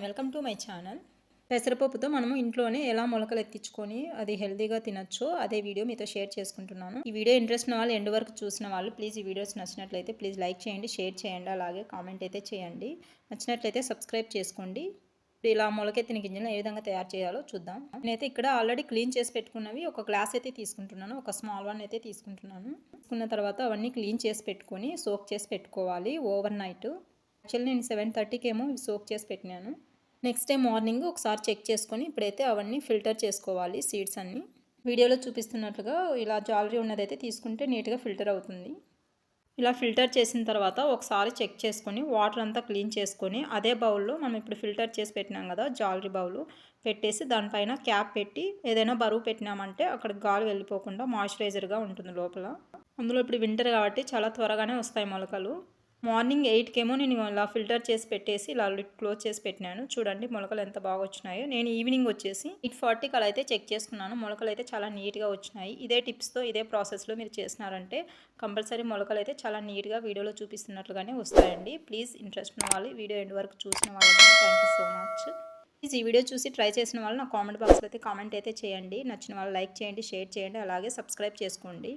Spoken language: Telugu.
And welcome to my channel పెసరపప్పుతో మనము ఇంట్లోనే ఎలా మొలకలు ఎత్తించుకొని అది హెల్దీగా తినొచ్చో అదే వీడియో మీతో షేర్ చేసుకుంటున్నాను. ఈ వీడియో ఇంట్రెస్ట్ ఉన్న వాళ్ళు ఎండ్ వరకు చూసిన వాళ్ళు ప్లీజ్ ఈ వీడియోస్ నచ్చినట్లయితే ప్లీజ్ లైక్ చేయండి షేర్ చేయండి అలాగే కామెంట్ అయితే చేయండి. నచ్చినట్లయితే సబ్స్క్రైబ్ చేసుకోండి. ఇప్పుడు ఇలా మొలకెత్తిన గింజలను ఏ విధంగా తయారు చేయాలో చూద్దాం. నేనైతే ఇక్కడ ఆల్రెడీ క్లీన్ చేసి పెట్టుకున్నవి ఒక గ్లాస్ అయితే తీసుకుంటున్నాను ఒక స్మాల్ వన్ అయితే తీసుకుంటున్నాను. తీసుకున్న తర్వాత అవన్నీ క్లీన్ చేసి పెట్టుకొని సోక్ చేసి పెట్టుకోవాలి ఓవర్ నైట్ యాక్చువల్లీ నేను సెవెన్ థర్టీకి ఏమో సోక్ చేసి పెట్టినాను. నెక్స్ట్ డే మార్నింగ్ ఒకసారి చెక్ చేసుకొని ఇప్పుడైతే అవన్నీ ఫిల్టర్ చేసుకోవాలి సీడ్స్ అన్నీ. వీడియోలో చూపిస్తున్నట్లుగా ఇలా జాలరీ ఉన్నదైతే తీసుకుంటే నీట్గా ఫిల్టర్ అవుతుంది. ఇలా ఫిల్టర్ చేసిన తర్వాత ఒకసారి చెక్ చేసుకొని వాటర్ అంతా క్లీన్ చేసుకొని అదే బౌల్లో మనం ఇప్పుడు ఫిల్టర్ చేసి పెట్టినాం కదా జాలరీ బౌల్ పెట్టేసి దానిపైన క్యాప్ పెట్టి ఏదైనా బరువు పెట్టినామంటే అక్కడ గాలి వెళ్ళిపోకుండా మాయిశ్చరైజర్గా ఉంటుంది లోపల. అందులో ఇప్పుడు వింటర్ కాబట్టి చాలా త్వరగానే వస్తాయి మొలకలు. మార్నింగ్ ఎయిట్కేమో నేను ఇలా ఫిల్టర్ చేసి పెట్టేసి ఇలా క్లోజ్ చేసి పెట్టినాను. చూడండి మొలకలు ఎంత బాగా వచ్చినాయో. నేను ఈవినింగ్ వచ్చేసి ఎయిట్ ఫార్టీకి అలా అయితే చెక్ చేసుకున్నాను. మొలకలు అయితే చాలా నీట్గా వచ్చినాయి. ఇదే టిప్స్తో ఇదే ప్రాసెస్లో మీరు చేసినారంటే కంపల్సరీ మొలకలు అయితే చాలా నీట్గా వీడియోలో చూపిస్తున్నట్లుగానే వస్తాయండి. ప్లీజ్ ఇంట్రెస్ట్ ఉన్న వాళ్ళు వీడియో ఎండ్ వరకు చూసిన వాళ్ళకి thank you so much. Please ఈ వీడియో చూసి ట్రై చేసిన వాళ్ళు నా కామెంట్ బాక్స్లో అయితే కామెంట్ అయితే చేయండి. నచ్చిన వాళ్ళు లైక్ చేయండి షేర్ చేయండి అలాగే సబ్స్క్రైబ్ చేసుకోండి.